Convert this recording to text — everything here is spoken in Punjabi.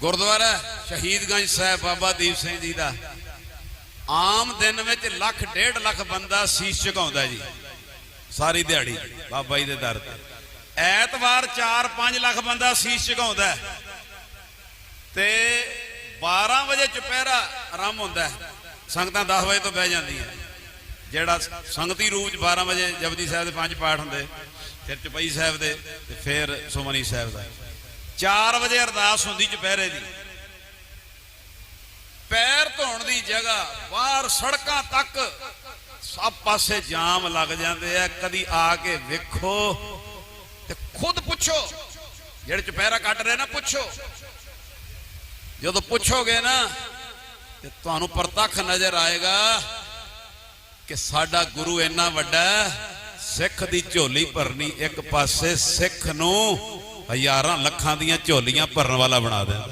ਗੁਰਦੁਆਰਾ ਸ਼ਹੀਦਗੰਜ ਸਾਹਿਬ ਬਾਬਾ ਦੀਪ ਸਿੰਘ ਜੀ ਦਾ। ਆਮ ਦਿਨ ਵਿੱਚ ਲੱਖ, ਡੇਢ ਲੱਖ ਬੰਦਾ ਸੀਸ ਝੁਕਾਉਂਦਾ ਜੀ। ਸਾਰੀ ਦਿਹਾੜੀ ਬਾਬਾ ਜੀ ਦੇ ਦਰ ਤੇ। ਐਤਵਾਰ 4-5 ਲੱਖ ਬੰਦਾ ਸੀਸ ਝੁਕਾਉਂਦਾ ਤੇ 12 ਵਜੇ ਚੁਪਹਿਰਾ ਆਰੰਭ ਹੁੰਦਾ ਸੰਗਤਾਂ 10 ਵਜੇ ਤੋਂ ਬਹਿ ਜਾਂਦੀਆਂ। ਜਿਹੜਾ ਸੰਗਤੀ ਰੂਪ ਚ 12 ਵਜੇ ਜਪਜੀ ਸਾਹਿਬ ਦੇ ਪੰਜ ਪਾਠ ਹੁੰਦੇ, ਫਿਰ ਚੁਪਈ ਸਾਹਿਬ ਦੇ, ਤੇ ਫਿਰ ਸੁਮਨੀ ਸਾਹਿਬ ਦਾ। 4 ਵਜੇ ਅਰਦਾਸ ਹੁੰਦੀ ਚੁਪਹਿਰੇ ਦੀ। ਪੈਰ ਧੋਣ ਦੀ ਜਗ੍ਹਾ ਬਾਹਰ ਸੜਕਾਂ ਤੱਕ ਸਭ ਪਾਸੇ ਜਾਮ ਲੱਗ ਜਾਂਦੇ ਆ। ਕਦੀ ਆ ਕੇ ਵੇਖੋ ਤੇ ਖੁਦ ਪੁੱਛੋ, ਜਿਹੜੇ ਚੁਪਹਿਰਾ ਕੱਟ ਰਹੇ ਨਾ ਪੁੱਛੋ। ਜਦੋਂ ਪੁੱਛੋਗੇ ਨਾ ਤੇ ਤੁਹਾਨੂੰ ਪ੍ਰਤੱਖ ਨਜ਼ਰ ਆਏਗਾ ਕਿ ਸਾਡਾ ਗੁਰੂ ਇੰਨਾ ਵੱਡਾ ਸਿੱਖ ਦੀ ਝੋਲੀ ਭਰਨੀ ਇੱਕ ਪਾਸੇ ਸਿੱਖ ਨੂੰ ਹਜ਼ਾਰਾਂ ਲੱਖਾਂ ਦੀਆਂ ਝੋਲੀਆਂ ਭਰਨ ਵਾਲਾ ਬਣਾ ਦਿੰਦਾ।